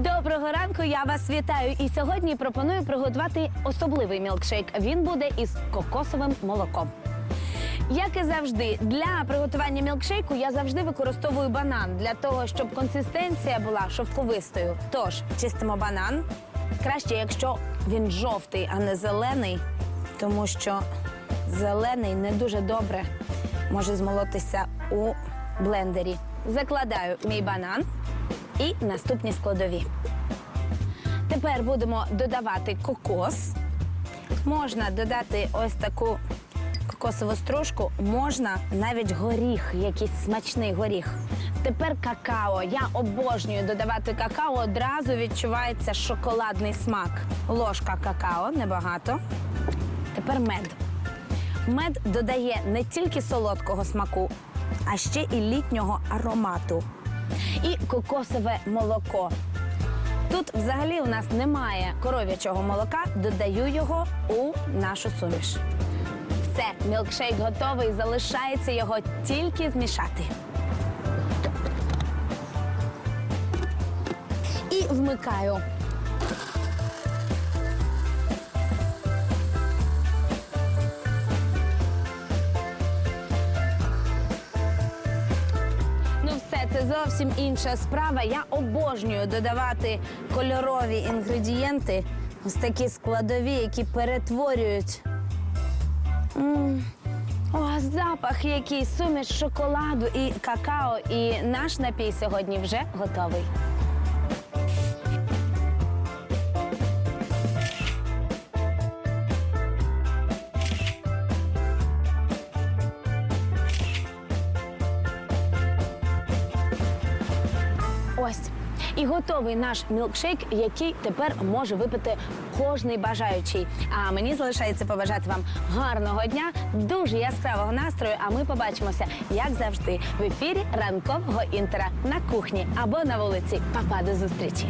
Доброго ранку, я вас вітаю. І сьогодні пропоную приготувати особливий мілкшейк. Він буде із кокосовим молоком. Як і завжди, для приготування мілкшейку я завжди використовую банан для того, щоб консистенція була шовковистою. Тож чистимо банан. Краще, якщо він жовтий, а не зелений, тому що зелений не дуже добре може змолотися у блендері. Закладаю мій банан і наступні складові. Тепер будемо додавати кокос. Можна додати ось таку кокосову стружку, можна навіть горіх, якийсь смачний горіх. Тепер какао. Я обожнюю додавати какао. Одразу відчувається шоколадний смак. Ложка какао, небагато. Тепер мед. Мед додає не тільки солодкого смаку, а ще і літнього аромату. І кокосове молоко. Тут взагалі у нас немає коров'ячого молока, додаю його у нашу суміш. Все, мілкшейк готовий, залишається його тільки змішати. І вмикаю. Це зовсім інша справа. Я обожнюю додавати кольорові інгредієнти, ось такі складові, які перетворюють. М, О, запах який, суміш шоколаду і какао. І наш напій сьогодні вже готовий. Ось. І готовий наш мілкшейк, який тепер може випити кожний бажаючий. А мені залишається побажати вам гарного дня, дуже яскравого настрою. А ми побачимося, як завжди, в ефірі ранкового інтера на кухні або на вулиці. Папа, до зустрічі!